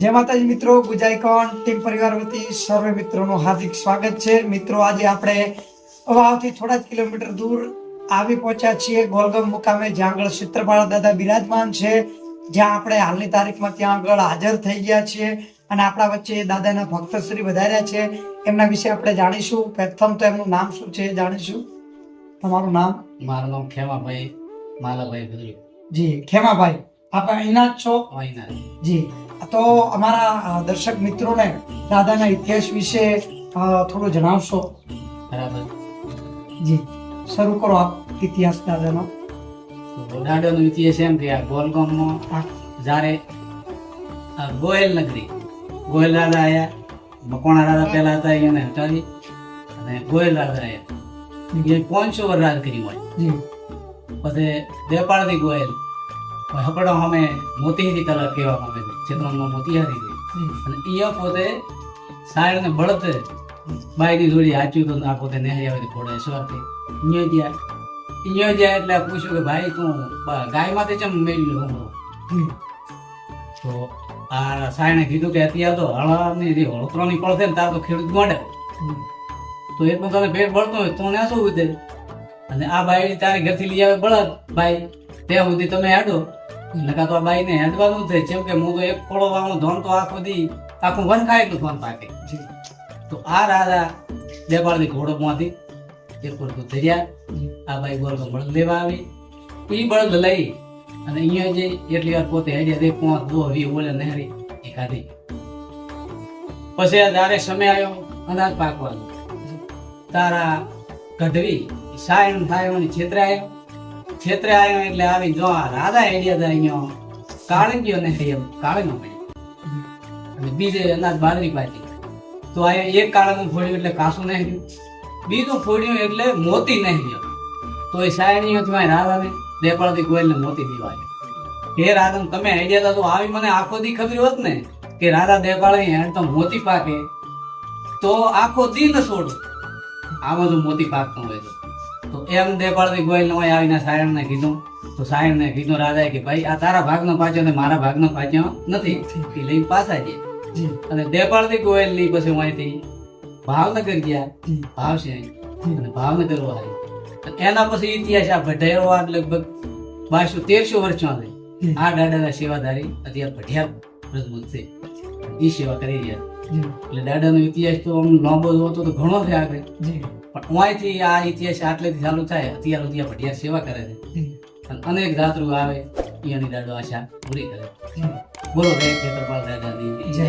જય માતાજી મિત્રો ગુજાઈકોન ટીમ પરિવાર વતી સર્વે મિત્રોનું હાર્દિક સ્વાગત છે. મિત્રો આજે આપણે અવાવથી થોડા જ કિલોમીટર દૂર આવી પહોંચ્યા છીએ. ગોલગમ મુકામે જ્યાં આગળ ક્ષેત્રપાળ દાદા બિરાજમાન છે જ્યાં આપણે હાલની તારીખમાં ત્યાં આગળ હાજર થઈ ગયા છીએ અને આપણા વચ્ચે દાદાના ભક્તશ્રી વધાર્યા છે. એમના વિશે આપણે જાણીશું. પ્રથમ તો એમનું નામ શું છે જાણીશું. તમારું નામ? મારું નામ ખેમાભાઈ માલાભાઈ જી ખેમાભાઈ. આપણે અહીંના જ છો? અહીંના જી. તો અમારા દર્શક મિત્રોને દાદાના ઇતિહાસ વિશે થોડો જણાવશો? બરાબર. જી. શરૂ કરો આપ ઇતિહાસ દાદાનો. દાદાનો ઇતિહાસ એમ કે આ ગોલગામમાં જ્યારે ગોયલ નગરી ગોયલ રાજા આવ્યા મકોણા રાજા પહેલા હતા એને હટાવી અને ગોયલ રાજા આવ્યા એ પાંચસો વર્ષ રાજ કરી હોય પછી દેપાળથી ગોયલ હકડો અમે મોતીની કલર કહેવામાં આવે છે. ક્ષેત્રમાં મોતીહારી છે. અને ઈ પોતે સાયણને ને બળદ બાઈની જોડી હાચ્યું તો આ પોતે નહેરી આવે ઘોડે સ્વાર્થી. ઈયો જ્યાં ઈયો જ્યાં એટલે પૂછ્યું કે ભાઈ તું ગાયમાંથી ગાય માથે ચમ મેળ્યું હું તો આ સાયણે કીધું કે અત્યારે તો હળવાની જે હળતરોની પડશે ને તાર તો ખેડૂત ગોંડે તો એટલું તને પેટ બળતું હોય તો ને શું ઉધે અને આ બાઈ તારી ઘરથી લઈ આવે બળદ બાઈ ત્યાં સુધી તમે હેડો. નકા તો આ બાઈને હેડવાનું છે. જેમ કે હું તો એક ખોળો વાળું ધોન તો આખો દી આખું વન ખાય એટલું ધોન પાકે. તો આ રાજા દેપાળની ઘોડોમાંથી એક વરખું ધર્યા. આ બાઈ બોલ બળદ લેવા આવી. એ બળદ લઈ અને અહીંયા જે એટલી વાર પોતે હેડ્યા દે પોંચ દો વી ઓલે નહેરી એ ખાધી. પછી આ દારે સમય આવ્યો અનાજ પાકવાનો. તારા ગઢવી સાયણ થાય એની છેતરે આવ્યો એટલે આવી જો આ રાધા આઈડિયા થાય ગયો કાળંગીઓ નહેરી એમ કાળંગો પડી અને બીજે અનાજ બાદરી પાકી. તો આ એક કાળાનું ફોડ્યું એટલે કાસું નહીં ગયું બીજું ફોડ્યું એટલે મોતી નહીં ગયો તો એ સાયણીઓથી વાંહે રાધાને. દેપાળથી ગોયલને મોતી દીવાય હે રાધા તમે આઈડિયા તો આવી મને આખો દી ખબર હોત ને કે રાધા દેપાળ એને તો મોતી પાકે. તો આખો દી ન છોડો. આમાં જો મોતી પાકતો હોય તો. એમ દેપાળથી ગોયલને વાંહે આવીને સાયણને કીધું. તો સાયણને કીધું રાજા કે ભાઈ આ તારા ભાગનો પાછો ને મારા ભાગનો પાછો નથી. એ લઈને પાછા જઈએ. અને દેપાળથી ગોયલની પછી અહીંથી ભાવનગર ગયા. ભાવશે ભાવ છે અને ભાવનગર વાળી એના પછી ઇતિહાસ આ ભઢાયો આ લગભગ બારસો તેરસો વર્ષો જી, આ દાદાના સેવાધારી અત્યારે ભઢિયા મજબૂત છે. એ સેવા કરી રહ્યા એટલે દાદાનો ઇતિહાસ તો આમ લાંબો હતો તો ઘણો છે આગળ પણ અહીંથી આ ઇતિહાસ આટલેથી ચાલુ થાય અત્યાર સુધી આ ભઢિયા સેવા કરે છે. અને અનેક જાતરુ આવે એની દાદો આશા પૂરી કરે. બોલો રે ખેતરપાલ દાદાની જય.